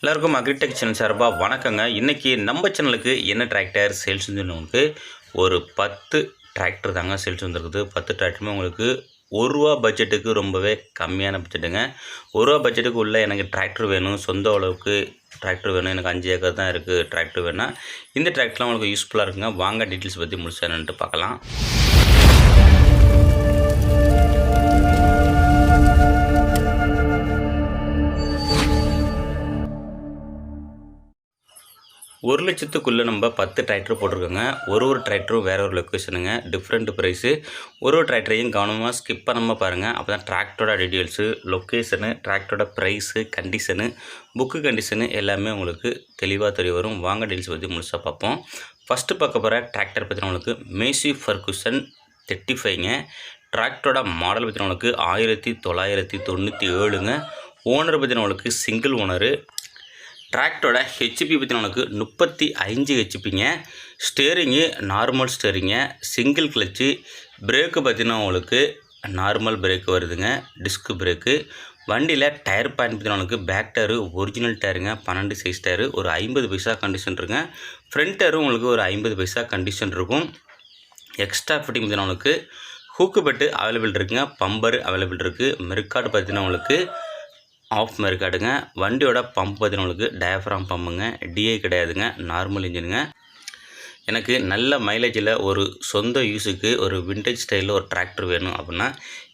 எல்லாருக்கும் agritech channel சார்பாக வணக்கங்க. இன்றைக்கி நம்ம சேனலுக்கு என்ன டிராக்டர் சேல்ஸ் வந்துருக்கு ஒரு பத்து டிராக்டர் தாங்க சேல்ஸ் வந்துருக்குது. பத்து டிராக்டருமே உங்களுக்கு ஒரு ரூபா பட்ஜெட்டுக்கு ரொம்பவே கம்மியான பட்ஜெட்டுங்க ஒரு ரூபா பட்ஜெட்டுக்கு உள்ள எனக்கு டிராக்டர் வேணும். சொந்த அளவுக்கு டிராக்டர் வேணும். எனக்கு அஞ்சு ஏக்கர் தான் இருக்குது டிராக்டர் வேணும்னா இந்த டிராக்டர்லாம் உங்களுக்கு யூஸ்ஃபுல்லாக இருக்குங்க. வாங்க டீட்டெயில்ஸ் பற்றி முழுசாக பார்க்கலாம். ஒரு லட்சத்துக்குள்ளே நம்ம பத்து டிராக்டர் போட்டிருக்கோங்க. ஒரு ஒரு டிராக்டரும் வேறு ஒரு லொக்கேஷனுங்க டிஃப்ரெண்ட் ப்ரைஸு ஒரு ஒரு டிராக்டரையும் கவனமாக ஸ்கிப் பண்ணாமல் பாருங்கள் அப்போ தான் டிராக்டரோட டீட்டெயில்ஸு லொக்கேஷனு டிராக்டரோட ப்ரைஸு கண்டிஷனு புக்கு கண்டிஷனு எல்லாமே உங்களுக்கு தெளிவாக தெரிய வரும். வாங்க டீல்ஸ் பற்றி முழுசாக பார்ப்போம். ஃபஸ்ட்டு பார்க்க போகிற டிராக்டர் பற்றி உங்களுக்கு மேசி ஃபர்குசன் தேர்ட்டி ஃபைவ்ங்க டிராக்டரோட மாடல் பற்றி உங்களுக்கு ஆயிரத்தி தொள்ளாயிரத்தி தொண்ணூற்றி ஏழுங்க. ஓனர் பற்றினவங்களுக்கு சிங்கிள் ஓனரு டிராக்டரோட ஹெச்பி பற்றி உனக்கு முப்பத்தி அஞ்சு ஹெச்பிங்க ஸ்டேரிங்கு நார்மல் ஸ்டேரிங்க. சிங்கிள் கிளச்சு பிரேக்கு பார்த்திங்கன்னா உங்களுக்கு நார்மல் பிரேக்கு வருதுங்க. Disc brake. வண்டியில் டயர் பாயிண்ட் பற்றி உனக்கு பேக் டயரு ஒரிஜினல் டயருங்க. பன்னெண்டு சைஸ் டயரு ஒரு ஐம்பது பைசா கண்டிஷன் இருக்குங்க. ஃப்ரண்ட் டயரும் உங்களுக்கு ஒரு ஐம்பது பைசா கண்டிஷன் இருக்கும். எக்ஸ்ட்ரா ஃபிட்டிங் பற்றி உங்களுக்கு ஹூக்கு பெட்டு அவைலபிள் இருக்குங்க. பம்பர் அவைலபிள் இருக்குது மெர்காட் பார்த்தீங்கன்னா உங்களுக்கு ஆஃப் மேற்காடுங்க வண்டியோட பம்ப் பார்த்தீங்கன்னா உங்களுக்கு டயஃப்ராம் பம்புங்க டிஐ கிடையாதுங்க. நார்மல் இன்ஜினுங்க எனக்கு நல்ல மைலேஜில் ஒரு சொந்த யூஸுக்கு ஒரு விண்டேஜ் ஸ்டைலில் ஒரு டிராக்டர் வேணும் அப்படின்னா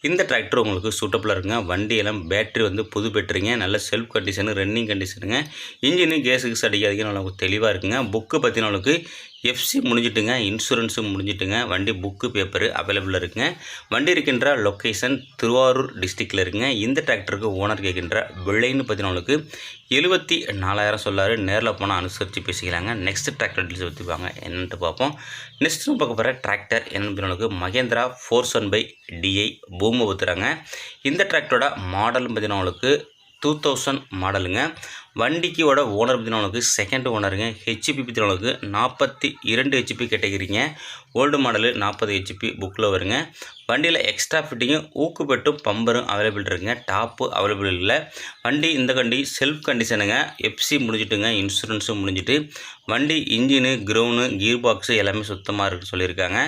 இந்த டிராக்டர் உங்களுக்கு சூட்டபுளாக இருக்குங்க. வண்டியெல்லாம் பேட்டரி வந்து புது பேட்டரிங்க நல்ல செல்ஃப் கண்டிஷனு ரன்னிங் கண்டிஷனுங்க இன்ஜினு கேஸுக்கு கீஸ் அடிக்காதீங்க. நல்லா தெளிவாக இருக்குங்க. புக்கு பார்த்தீங்கன்னா உங்களுக்கு எஃப்சி முடிஞ்சிட்டுங்க இன்சூரன்ஸும் முடிஞ்சிட்டுங்க வண்டி புக்கு பேப்பர் அவைலபிளாக இருக்குங்க. வண்டி இருக்கின்ற லொக்கேஷன் திருவாரூர் டிஸ்ட்ரிக்டில் இருக்குங்க. இந்த டிராக்டருக்கு ஓனர் கேட்கின்ற விலைன்னு பார்த்தீங்கன்னா எழுபத்தி நாலாயிரம் சொல்லாரு. நேரில் போனால் அனுசரித்து பேசிக்கலாங்க. நெக்ஸ்ட் டிராக்டர் டீல்ஸ் பற்றி வாங்க. என்னன்ட்டு பார்ப்போம். நெக்ஸ்ட் பார்க்க போகிற டிராக்டர் என்னன்னு பார்த்தீங்கன்னா Mahindra four one five DI பூமை ஊற்றுறாங்க இந்த டிராக்டரோட மாடல் பார்த்தீங்கன்னா டூ தௌசண்ட் மாடலுங்க. வண்டிக்கோட ஓனர் பார்த்தீங்கன்னா செகண்ட் ஓனருங்க ஹெச்பி பார்த்தீங்கன்னா நாற்பத்தி இரண்டு ஹெச்பி கேட்டகிரிங்க. ஓல்டு மாடலு நாற்பது ஹெச்பி புக்கில் வருங்க. வண்டியில் எக்ஸ்ட்ரா ஃபிட்டிங்கும் ஊக்குப்பெட்டும் பம்பரும் அவைலபிள் இருக்குங்க. டாப்பு அவைலபிள் இல்லை. வண்டி இந்த வண்டி செல்ஃப் கண்டிஷனுங்க எஃப்சி முடிஞ்சிட்டுங்க. இன்சூரன்ஸும் முடிஞ்சிட்டு வண்டி இன்ஜினு க்ரௌனு கீர் பாக்ஸு எல்லாமே சுத்தமாக இருக்குன்னு சொல்லியிருக்காங்க.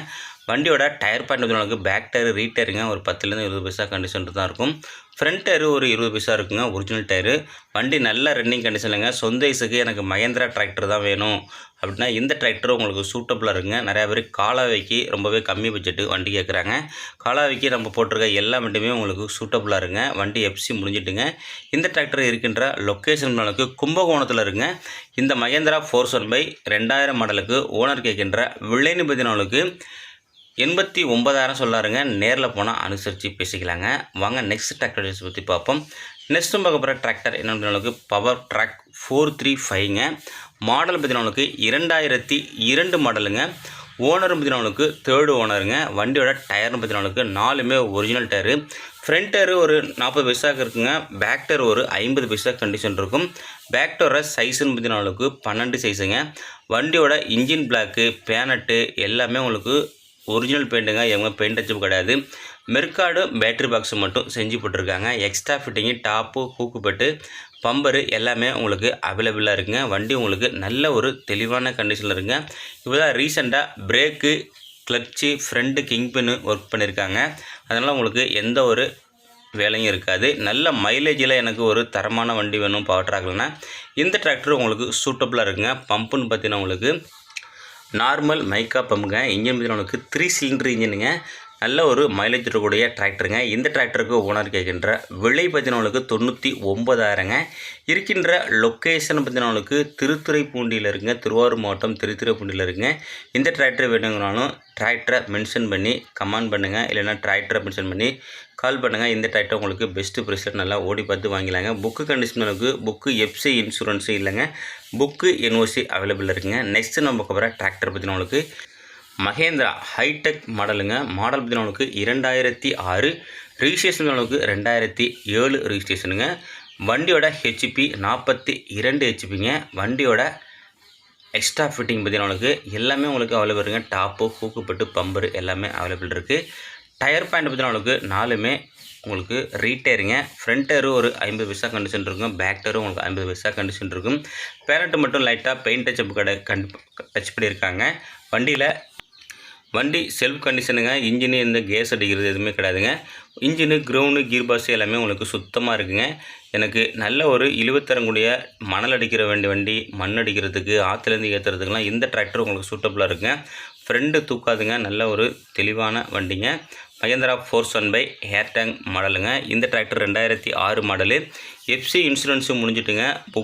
வண்டியோட டயர் பாயிண்ட் வந்து பேக் டயர் ரீடயருங்க ஒரு பத்துலேருந்து இருபது பைசா கண்டிஷன் தான் இருக்கும். ஃப்ரண்ட் டயரு ஒரு இருபது பைசா இருக்குங்க ஒரிஜினல் டயரு வண்டி நல்ல ரன்னிங் கண்டிஷனுங்க சொந்த இசுக்கு எனக்கு மகேந்திரா டிராக்டர் தான் வேணும். அப்படின்னா இந்த டிராக்டர் உங்களுக்கு சூட்டபுளாக இருக்குங்க. நிறையா பேர் காலாவைக்கு ரொம்பவே கம்மி பட்ஜெட்டு வண்டி கேட்குறாங்க காலாவைக்கு நம்ம போட்டிருக்க எல்லா வண்டியுமே உங்களுக்கு சூட்டபுளாக இருங்க வண்டி எஃப்சி முடிஞ்சிட்டுங்க. இந்த டிராக்டர் இருக்கின்ற லொக்கேஷன் உங்களுக்கு கும்பகோணத்தில் இருங்க இந்த மகேந்திரா ஃபோர் ஒன் பை ரெண்டாயிரம் மாடலுக்கு ஓனர் கேட்கின்ற விலைன்னு பதினாலுக்கு எண்பத்தி ஒன்பதாயிரம் சொல்லாருங்க. நேரில் போனால் அனுசரித்து பேசிக்கலாங்க. வாங்க நெக்ஸ்ட் டிராக்டர் பற்றி பார்ப்போம் நெக்ஸ்ட்டும் பார்க்க போகிற டிராக்டர் என்னங்களுக்கு பவர் ட்ராக் ஃபோர் த்ரீ ஃபைவ்ங்க மாடல் பார்த்தீங்கன்னா இரண்டாயிரத்தி இரண்டு மாடலுங்க ஓனர் பார்த்தீங்கன்னா தேர்டு ஓனருங்க வண்டியோட டயர்னு பார்த்தீங்கன்னா நாலுமே ஒரிஜினல் டயரு ஃப்ரண்ட் டயர் ஒரு நாற்பது பைசாக்கு இருக்குங்க. பேக் டயர் ஒரு ஐம்பது பைசா கண்டிஷன் இருக்கும். பேக் டயரோட சைஸுன்னு பார்த்தீங்கன்னா பன்னெண்டு சைஸுங்க வண்டியோட இன்ஜின் பிளாக்கு பேனட்டு எல்லாமே உங்களுக்கு ஒரிஜினல் பெயிண்ட்டுங்க. எவங்க பெயிண்ட் அச்சும் கிடையாது. மெர்காடு பேட்ரி பாக்ஸ் மட்டும் செஞ்சு போட்டிருக்காங்க. Extra fitting top hook bed bumper எல்லாமே உங்களுக்கு அவைலபிளாக இருக்குங்க. வண்டி உங்களுக்கு நல்ல ஒரு தெளிவான கண்டிஷனில் இருக்குங்க. இப்போ தான் ரீசெண்டாக brake clutch front king pin work பண்ணியிருக்காங்க அதனால் உங்களுக்கு எந்த ஒரு வேலையும் இருக்காது. நல்ல மைலேஜில் எனக்கு ஒரு தரமான வண்டி வேணும் பவர் ட்ராக்லனா இந்த டிராக்டர் உங்களுக்கு சூட்டபுளாக இருக்குங்க. பம்புன்னு பார்த்தீங்கன்னா உங்களுக்கு நார்மல் மைக்கா பம்புங்க இன்ஜின் பார்த்தீங்கன்னா உனக்கு த்ரீ சிலிண்டர் இன்ஜினுங்க நல்ல ஒரு மைலேஜ் இருக்கக்கூடிய டிராக்டருங்க இந்த டிராக்டருக்கு ஓனர் கேட்கின்ற விலை பார்த்தீங்கன்னா தொண்ணூற்றி ஒம்பதாயிரங்க இருக்கின்ற லொக்கேஷன் பார்த்தீங்கன்னா திருத்துறைப்பூண்டியில் இருக்குங்க. திருவாரூர் மாவட்டம் திருத்துறைப்பூண்டியில் இருக்குங்க. இந்த டிராக்டர் வேணுங்கனாலும் டிராக்டரை மென்ஷன் பண்ணி கமெண்ட் பண்ணுங்கள் இல்லைனா டிராக்டரை மென்ஷன் பண்ணி கால் பண்ணுங்கள் இந்த டிராக்டர் உங்களுக்கு பெஸ்ட்டு ப்ரைஸில் நல்லா ஓடி பார்த்து வாங்கிலாங்க புக்கு கண்டிஷனுக்கு புக்கு எஃப்சி இன்சூரன்ஸும் இல்லைங்க. புக்கு என்ஓசி அவைலபிள் இருக்குங்க. நெக்ஸ்ட்டு நம்ம பார்க்க போகிற டிராக்டர் பற்றினவங்களுக்கு மகேந்திரா ஹைடெக் மாடலுங்க மாடல் பார்த்தீங்கன்னா இரண்டாயிரத்தி ஆறு. ரிஜிஸ்ட்ரேஷன் அளவுக்கு ரெண்டாயிரத்தி ஏழு ரிஜிஸ்ட்ரேஷனுங்க வண்டியோட ஹெச்பி நாற்பத்தி இரண்டு ஹெச்பிங்க வண்டியோட எக்ஸ்ட்ரா ஃபிட்டிங் பார்த்தீங்கன்னா எல்லாமே உங்களுக்கு அவைலபிள் இருக்குங்க. டாப்பு ஹூக்குப்பட்டு பம்பரு எல்லாமே அவைலபிள் இருக்குது டயர் பாயிண்ட் பார்த்தீங்கன்னா நாலுமே உங்களுக்கு ரீட்டேருங்க ஃப்ரண்ட் டயரு ஒரு ஐம்பது பைசா கண்டிஷன் இருக்கும். பேக் டயரும் உங்களுக்கு ஐம்பது பைசா கண்டிஷன் இருக்கும். பேரண்ட்டு மட்டும் லைட்டாக பெயிண்ட் டச்சப் கடை கண் டச் பண்ணியிருக்காங்க. வண்டியில் வண்டி செல்ஃப் கண்டிஷனுங்க இன்ஜினு எந்த கேஸ் அடிக்கிறது எதுவுமே கிடையாதுங்க. இன்ஜினு கிரவுண்டு கீர் பாஸ் எல்லாமே உங்களுக்கு சுத்தமாக இருக்குங்க. எனக்கு நல்ல ஒரு இழுவத்தரக்கூடிய மணல் அடிக்கிற வேண்டிய வண்டி மண் அடிக்கிறதுக்கு ஆற்றுலேருந்து ஏற்றுறதுக்குலாம் இந்த டிராக்டர் உங்களுக்கு சூட்டபுளாக இருக்குங்க. ஃப்ரெண்டு தூக்காதுங்க நல்ல ஒரு தெளிவான வண்டிங்க. மகேந்திரா ஃபோர்ஸ் ஒன் பை ஹேர் டேங்க் மாடலுங்க இந்த டிராக்டர் ரெண்டாயிரத்தி ஆறு மாடலு எஃப்சி இன்சூரன்ஸும் முடிஞ்சிட்டுங்க. புக்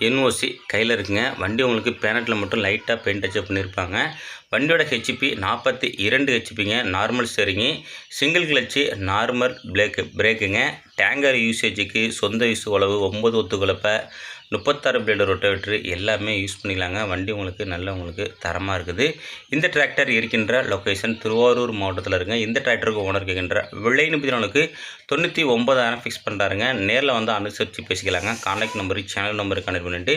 என்ஓசி கையில் இருக்குங்க. வண்டி உங்களுக்கு பேனட்டில் மட்டும் லைட்டாக பெயிண்ட் டச்சப் பண்ணியிருப்பாங்க வண்டியோட ஹெச்பி நாற்பத்தி இரண்டு ஹெச்பிங்க normal steering single clutch normal brake பிரேக்குங்க tanker யூசேஜுக்கு சொந்த யூஸ் உழவு ஒம்பது ஒத்து குழப்ப முப்பத்தாறு பிளேடு ரொட்டவேட்ரு எல்லாமே யூஸ் பண்ணிக்கலாங்க. வண்டி உங்களுக்கு நல்ல உங்களுக்கு தரமாக இருக்குது. இந்த டிராக்டர் இருக்கின்ற லொக்கேஷன் திருவாரூர் மாவட்டத்தில் இருக்குங்க. இந்த டிராக்டருக்கு ஓனர் கேட்கின்ற விலை முப்பத்தி நாலுக்கு தொண்ணூற்றி ஒம்பதாயிரம் ஃபிக்ஸ் பண்ணுறாருங்க நேரில் வந்து அனுசரித்து பேசிக்கலாங்க. Contact number channel number connect பண்ணிவிட்டு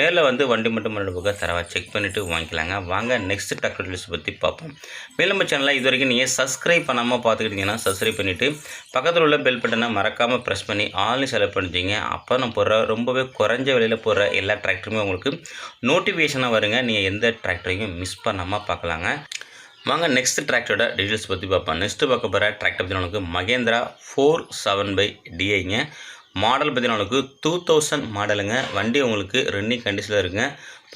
நேரில் வந்து வண்டி மட்டும் மறுபடியும் போக தரவா செக் பண்ணிவிட்டு வாங்கிக்கலாங்க. வாங்க நெக்ஸ்ட் டாக்டர் லிஸ்ட் பற்றி பார்ப்போம். மேலும் சேனலில் இது வரைக்கும் நீங்கள் சப்ஸ்கிரைப் பண்ணாமல் பார்த்துக்கிட்டீங்கன்னா சப்ஸ்கிரைப் பண்ணிவிட்டு பக்கத்தில் உள்ள பெல் பட்டனை மறக்காமல் ப்ரெஸ் பண்ணி ஆன்லைன் செலக்ட் பண்ணிட்டீங்க. அப்போ நான் போடுற ரொம்பவே குறைஞ்ச விலையில் போடுற எல்லா டிராக்டருமே உங்களுக்கு நோட்டிஃபிகேஷனாக வருங்க. நீங்கள் எந்த டிராக்டரையும் மிஸ் பண்ணாமல் பார்க்கலாங்க வாங்க நெக்ஸ்ட் டிராக்டரோட டீட்டெயில்ஸ் பற்றி பார்ப்போம். நெக்ஸ்ட்டு பார்க்க போகிற டிராக்டர் பற்றி உங்களுக்கு மகேந்திரா ஃபோர் செவன் பை டிஐங்க மாடல் பார்த்தீங்கன்னா உங்களுக்கு டூ தௌசண்ட் மாடலுங்க வண்டி உங்களுக்கு ரன்னிங் கண்டிஷனில் இருக்குங்க.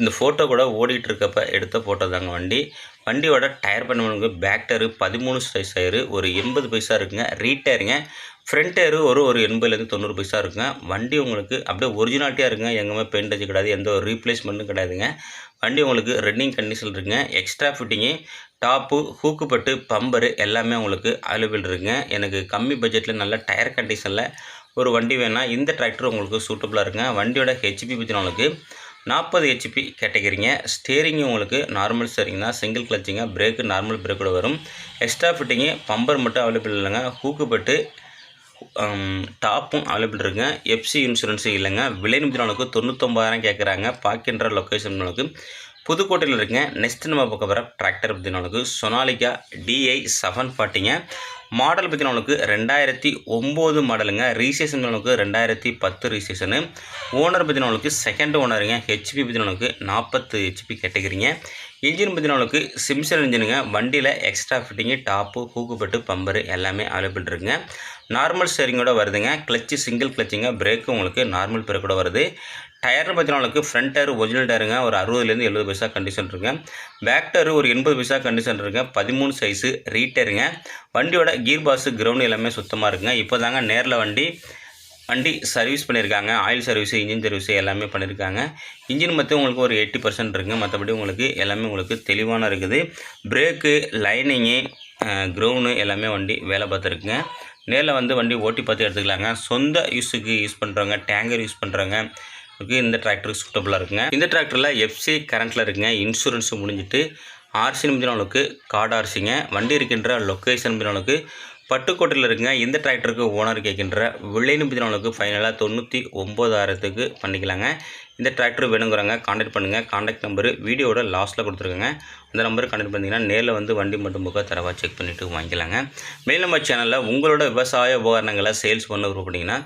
இந்த ஃபோட்டோ கூட ஓடிட்டு இருக்கப்ப எடுத்த ஃபோட்டோ தாங்க வண்டி. வண்டியோட டயர் பண்ணவங்களுக்கு பேக் டயரு பதிமூணு சைஸ் டயரு ஒரு எண்பது பைசா இருக்குங்க. ரீட்டயருங்க ஃப்ரண்ட் டயரு ஒரு ஒரு எண்பதுலேருந்து தொண்ணூறு பைசா இருக்குங்க. வண்டி உங்களுக்கு அப்படியே ஒரிஜினாலிட்டியாக இருக்குங்க. எங்கேயுமே பெயிண்ட் அடிச்சு கிடையாது எந்த ஒரு ரீப்ளேஸ்மெண்ட்டும் கிடையாதுங்க. வண்டி உங்களுக்கு ரன்னிங் கண்டிஷன் இருக்குங்க. எக்ஸ்ட்ரா ஃபிட்டிங்கு டாப்பு ஹூக்குப்பட்டு பம்பரு எல்லாமே உங்களுக்கு அவைலபிள் இருக்குங்க. எனக்கு கம்மி பட்ஜெட்டில் நல்ல டயர் கண்டிஷனில் ஒரு வண்டி வேணால் இந்த டிராக்டர் உங்களுக்கு சூட்டபுளாக இருக்குங்க. வண்டியோட ஹெச்பி பற்றின உங்களுக்கு நாற்பது ஹெச்பி கேட்டகிரிங்க. ஸ்டேரிங் உங்களுக்கு நார்மல் ஸ்டேரிங் தான். சிங்கிள் கிளச்சிங்க பிரேக்கு நார்மல் பிரேக்கோட வரும். எக்ஸ்ட்ரா ஃபிட்டிங்கு பம்பர் மட்டும் அவைலபிள் இல்லைங்க. ஹூக்குப்பட்டு டாப்பும் அவைலபிள் இருக்குங்க எஃப்சி இன்சூரன்ஸு இல்லைங்க. விலை நிமிடம் அளவுக்கு தொண்ணூத்தொம்பதாயிரம் கேட்குறாங்க பார்க்கின்ற லொக்கேஷன் அளவுக்கு புதுக்கோட்டையில் இருக்குங்க. நெக்ஸ்ட் நம்ம பார்க்க போகிற டிராக்டர் பற்றினவங்களுக்கு சொனாலிகா டிஐ செவன் ஃபார்ட்டிங்க மாடல் பற்றினவங்களுக்கு ரெண்டாயிரத்தி ஒம்பது மாடலுங்க ரீசேஷன் ரெண்டாயிரத்தி பத்து ரீசேஷனு ஓனர் பற்றினவங்களுக்கு செகண்ட் ஓனருங்க ஹெச்பி பற்றினவங்களுக்கு நாற்பத்து ஹெச்பி கேட்டகிரிங்க இன்ஜின் பற்றினவங்களுக்கு சிம்சன் இன்ஜினுங்க வண்டியில் எக்ஸ்ட்ரா ஃபிட்டிங்கு டாப்பு ஹூக்குப்பட்டு பம்பரு எல்லாமே அவைலபிள் இருக்குங்க. நார்மல் ஸ்டேரிங்கோட வருதுங்க. கிளச்சு சிங்கிள் கிளச்சுங்க பிரேக்கு உங்களுக்கு நார்மல் பிரேக்கோட வருது. டயர் பார்த்தீங்கன்னா ஃப்ரண்ட் டயர் ஒரிஜினல் டயருங்க ஒரு அறுபதுலேருந்து எழுபது பைசா கண்டிஷன் இருக்குங்க பேக் டயர் ஒரு எண்பது பைசா கண்டிஷன் இருக்குங்க பதிமூணு சைஸு ரீட்டருங்க வண்டியோட கீர் பாஸு கிரவுண்டு எல்லாமே சுத்தமாக இருக்குங்க. இப்போ தாங்க நேரில் வண்டி வண்டி சர்வீஸ் பண்ணியிருக்காங்க ஆயில் சர்வீஸு இன்ஜின் சர்வீஸு எல்லாமே பண்ணியிருக்காங்க இன்ஜின் மற்ற உங்களுக்கு ஒரு எயிட்டி பர்சன்ட் இருக்குங்க. மற்றபடி உங்களுக்கு எல்லாமே உங்களுக்கு தெளிவான இருக்குது. பிரேக்கு லைனிங்கு க்ரௌனு எல்லாமே வண்டி வேலை பார்த்துருக்குங்க. நேரில் வந்து வண்டி ஓட்டி பார்த்து எடுத்துக்கலாங்க. சொந்த யூஸுக்கு யூஸ் பண்ணுறவங்க டேங்கர் யூஸ் பண்ணுறவங்க இந்த டிராக்டருக்கு சூட்டபுளாக இருக்குங்க. இந்த டிராக்டரில் எஃப்சி கரண்ட்டில் இருக்குங்க. இன்சூரன்ஸும் முடிஞ்சிட்டு ஆர்சி முடிஞ்சவங்களுக்கு கார்டு ஆர்சிங்க வண்டி இருக்கின்ற லொக்கேஷன் நம்பினவங்களுக்கு பட்டுக்கோட்டையில் இருக்குங்க. இந்த டிராக்டருக்கு ஓனர் கேட்கின்ற விலைன்னு பதினவங்களுக்கு ஃபைனலாக தொண்ணூற்றி ஒம்பதாயிரத்துக்கு பண்ணிக்கலாங்க. இந்த டிராக்டர் வேணுங்கிறாங்க காண்டாக்ட் பண்ணுங்கள் காண்டாக்ட் நம்பரு வீடியோட லாஸ்ட்டில் கொடுத்துருக்கங்க. அந்த நம்பருக்கு காண்டாக்ட் பண்ணிங்கன்னா நேரில் வந்து வண்டி மட்டும் போக தரவா செக் பண்ணிவிட்டு வாங்கிக்கலாங்க. மேலும் நம்ம சேனலில் உங்களோட விவசாய உபகரணங்களை சேல்ஸ் பண்ண விருப்பப்பட்டீங்கன்னா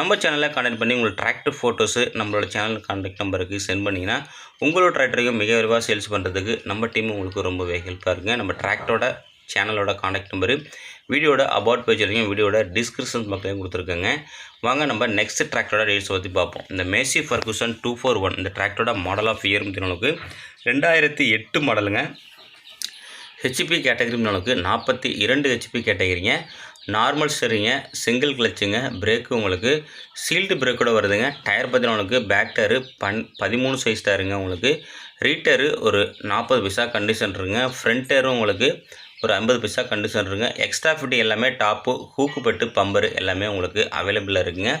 நம்ம சேனலில் காண்டாக்ட் பண்ணி உங்களுக்கு டிராக்டர் ஃபோட்டோஸு நம்மளோட சேனல் காண்டாக்ட் நம்பருக்கு சென்ட் பண்ணிங்கன்னா உங்களோட டிராக்டரையும் மிக விரைவாக சேல்ஸ் பண்ணுறதுக்கு நம்ம டீம் உங்களுக்கு ரொம்பவே ஹெல்ப்பாக இருக்குங்க. நம்ம டிராக்டரோட சேனலோட காண்டாக்ட் நம்பரு வீடியோட அபவுட் பேஜ்லையும் வீடியோட டிஸ்கிரிப்ஷன் பக்கத்துலையும் கொடுத்துருக்கேங்க. வாங்க நம்ம நெக்ஸ்ட் டிராக்டரோட ரேட்ஸ் பற்றி பார்ப்போம். இந்த Massey Ferguson two four one இந்த டிராக்டரோட மாடல் ஆஃப் இயர் அளவுக்கு ரெண்டாயிரத்தி எட்டு மாடலுங்க ஹெச்பி கேட்டகரி அளவுக்கு நாற்பத்தி இரண்டு ஹெச்பி கேட்டகரிங்க நார்மல் ஸ்டரிங்க சிங்கிள் கிளச்சுங்க பிரேக்கு உங்களுக்கு சீல்டு பிரேக்கோட வருதுங்க. டயர் பார்த்தீங்கன்னா உங்களுக்கு பேக் டயரு பன் பதிமூணு சைஸ் டயருங்க உங்களுக்கு. ரீட்டரு ஒரு நாற்பது பைசா கண்டிஷன் இருக்குங்க. ஃப்ரண்ட் டயரும் உங்களுக்கு ஒரு ஐம்பது பைசா கண்டிஷன் இருக்குங்க. எக்ஸ்ட்ரா ஃபிட்டி எல்லாமே டாப்பு ஹூக்கு பட்டு பம்பரு எல்லாமே உங்களுக்கு அவைலபிளாக இருக்குங்க.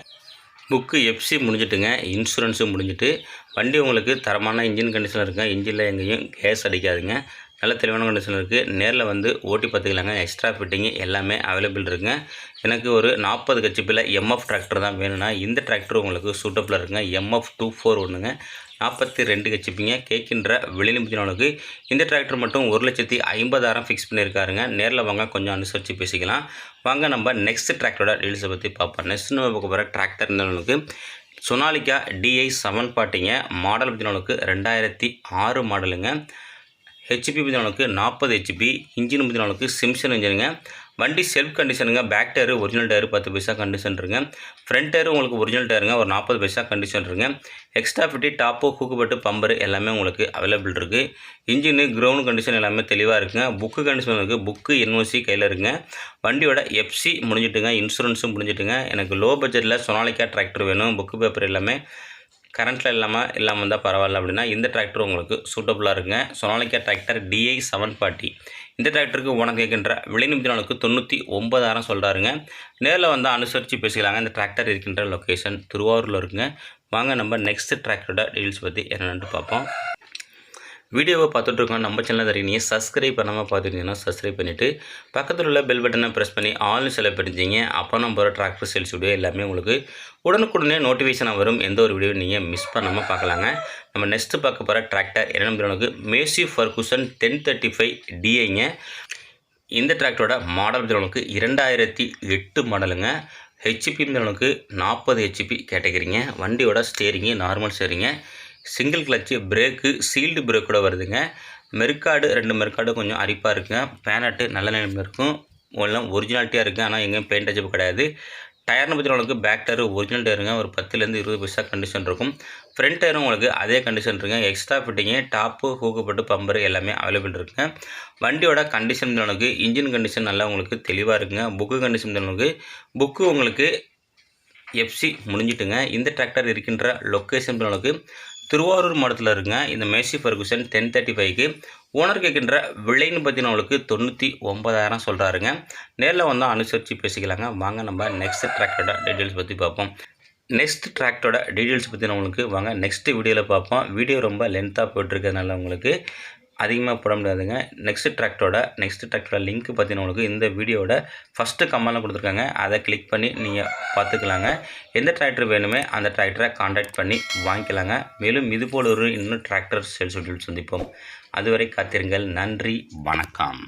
புக்கு எஃப்சி முடிஞ்சிட்டுங்க. இன்சூரன்ஸும் முடிஞ்சிட்டு வண்டி உங்களுக்கு தரமான இன்ஜின் கண்டிஷனில் இருக்குங்க. இன்ஜினில் எங்கேயும் கேஸ் அடிக்காதுங்க. நல்ல தெளிவான கண்டிஷன் இருக்குது நேரில் வந்து ஓட்டி பார்த்துக்கலாங்க எக்ஸ்ட்ரா ஃபிட்டிங்கு எல்லாமே அவைலபிள் இருக்குங்க. எனக்கு ஒரு நாற்பது கச்சிப்பில் எம்எஃப் டிராக்டர் தான் வேணும்னா இந்த டிராக்டர் உங்களுக்கு சூட்டபிளாக இருக்குங்க. எம்எஃப் டூ ஃபோர் ஒன்றுங்க நாற்பத்தி ரெண்டு கச்சிப்பிங்க கேட்கின்ற விளைநிமித்தினவனுக்கு இந்த டிராக்டர் மட்டும் ஒரு லட்சத்தி ஐம்பதாயிரம் ஃபிக்ஸ் பண்ணியிருக்காருங்க. நேரில் வாங்க கொஞ்சம் அனுசரித்து பேசிக்கலாம். வாங்க நம்ம நெக்ஸ்ட் டிராக்டரோட டீல்ஸை பற்றி பார்ப்போம். நெக்ஸ்ட் நம்ம பார்க்க போகிற டிராக்டர் இருந்தவனுக்கு சொனாலிக்கா டிஐ செவன் பாட்டிங்க. மாடல் பற்றினவனுக்கு ரெண்டாயிரத்தி ஆறு மாடலுங்க ஹெச்பி பற்றினவனுக்கு நாற்பது ஹெச்பி இன்ஜின் பற்றினவனுக்கு சிம்சன் இன்ஜினுங்க வண்டி செல்ஃப் கண்டிஷனுங்க பேக் டயரு ஒரிஜினல் டயரு பத்து பைசா கண்டிஷன் இருங்க ஃப்ரண்ட் டயரு உங்களுக்கு ஒரிஜினல் டயருங்க ஒரு நாற்பது பைசா கண்டிஷன் இருங்க எக்ஸ்ட்ரா ஃபிட்டி டாப்பு ஹூக்குப்பட்டு பம்பர் எல்லாமே உங்களுக்கு அவைலபிள் இருக்குது இன்ஜினு கிரவுண்ட் கண்டிஷன் எல்லாமே தெளிவாக இருக்குங்க. புக்கு கண்டிஷன் இருக்குது புக்கு என்ஓசி கையில் இருக்குங்க. வண்டியோட எஃப்சி முடிஞ்சிட்டுங்க. இன்சூரன்ஸும் முடிஞ்சிட்டுங்க. எனக்கு லோ பட்ஜெட்டில் சொனாலிக்கா டிராக்டர் வேணும். புக்கு பேப்பர் எல்லாமே கரண்ட்டில் இல்லாமல் இல்லாமல் இருந்தால் பரவாயில்ல அப்படின்னா இந்த டிராக்டர் உங்களுக்கு சூட்டபுளாக இருக்குங்க. Sonalika tractor DI seven forty இந்த டிராக்டருக்கு உனக்கு கேட்கின்ற விலை நிமிட நாளுக்கு தொண்ணூற்றி ஒன்பதாயிரம் சொல்கிறாருங்க நேரில் வந்தால் அனுசரித்து பேசிக்கலாங்க. இந்த டிராக்டர் இருக்கின்ற லொக்கேஷன் திருவாரூரில் இருக்குங்க. வாங்க நம்ம நெக்ஸ்ட் டிராக்டரோட டீல்ஸ் பற்றி என்னென்னு பார்ப்போம். வீடியோவை பார்த்துட்ருக்கோம் நம்ம சேனல் தெரியுங்க சப்ஸ்கிரைப் பண்ணாமல் பார்த்துருந்தீங்கன்னா சப்ஸ்கிரைப் பண்ணிவிட்டு பக்கத்தில் உள்ள பெல் பட்டனை ப்ரெஸ் பண்ணி ஆல்னு செலக்ட் பண்ணிட்டீங்க அப்போ நம்ம போகிற டிராக்டர் சேல்ஸ் வீடியோ எல்லாமே உங்களுக்கு உடனுக்குடனே நோட்டிஃபிகேஷனாக வரும். எந்த ஒரு வீடியோ நீங்கள் மிஸ் பண்ணாமல் பார்க்கலாங்க. நம்ம நெக்ஸ்ட்டு பார்க்க போகிற டிராக்டர் என்ன நம்பருக்கு Massey Ferguson ten thirty five டிஐங்க இந்த டிராக்டரோட மாடல் உனக்கு இரண்டாயிரத்தி எட்டு மாடலுங்க ஹெச்பி உனக்கு நாற்பது ஹெச்பி கேட்டகிரிங்க வண்டியோட ஸ்டேரிங்கு நார்மல் ஸ்டேரிங்க சிங்கிள் கிளச்சு பிரேக்கு சீல்டு பிரேக்கோட வருதுங்க. மெருக்காடு ரெண்டு மெருக்காடு கொஞ்சம் அரிப்பாக இருக்குங்க. பேனட்டு நல்ல நிலைமை இருக்கும். எல்லாம் ஒரிஜினாலிட்டியாக இருக்குது ஆனால் எங்கேயும் பெயிண்ட் அச்சப்பு கிடையாது. டயர்னு பற்றி உங்களுக்கு பேக் டயர் ஒரிஜினல் டயருங்க ஒரு பத்துலேருந்து இருபது பைசா கண்டிஷன் இருக்கும். ஃப்ரண்ட் டயரும் உங்களுக்கு அதே கண்டிஷன் இருக்குங்க. எக்ஸ்ட்ரா ஃபிட்டிங்கு டாப்பு ஹூக்கப்பட்டு பம்பரு எல்லாமே அவைலபிள் இருக்குங்க. வண்டியோட கண்டிஷன் உங்களுக்கு இன்ஜின் கண்டிஷன் நல்லா உங்களுக்கு தெளிவாக இருக்குங்க. புக்கு கண்டிஷன் உங்களுக்கு புக்கு உங்களுக்கு எஃப்சி முடிஞ்சிட்டுங்க. இந்த டிராக்டர் இருக்கின்ற லொக்கேஷன் உங்களுக்கு திருவாரூர் மாவட்டத்தில் இருங்க. இந்த மேசி ஃபர்குசன் டென் தேர்ட்டி ஃபைவ்க்கு ஓனர் கேட்கின்ற விலைன்னு பார்த்தீங்கன்னா தொண்ணூற்றி ஒம்பதாயிரம் சொல்கிறாருங்க நேரில் வந்தால் அனுசரித்து பேசிக்கலாங்க. வாங்க நம்ம நெக்ஸ்ட் ட்ராக்டரோட டீட்டெயில்ஸ் பற்றி பார்ப்போம். நெக்ஸ்ட் ட்ராக்டரோட டீட்டெயில்ஸ் பற்றி நம்மளுக்கு வாங்க. நெக்ஸ்ட் வீடியோவில் பார்ப்போம். வீடியோ ரொம்ப லென்த்தாக போயிட்டுருக்கிறதுனால உங்களுக்கு அதிகமாக போட முடியாதுங்க நெக்ஸ்ட் ட்ராக்டரோட நெக்ஸ்ட் ட்ராக்டரோட லிங்க் பார்த்தீங்கன்னா உங்களுக்கு இந்த வீடியோட ஃபஸ்ட்டு கமெண்ட்டில் கொடுத்துருக்காங்க. அதை கிளிக் பண்ணி நீங்கள் பார்த்துக்கலாங்க. எந்த டிராக்டர் வேணுமே அந்த டிராக்டரை காண்டாக்ட் பண்ணி வாங்கிக்கலாங்க. மேலும் இது போல ஒரு இன்னும் டிராக்டர் சேல்ஸ் சந்திப்போம். அதுவரை காத்திருங்கள். நன்றி. வணக்கம்.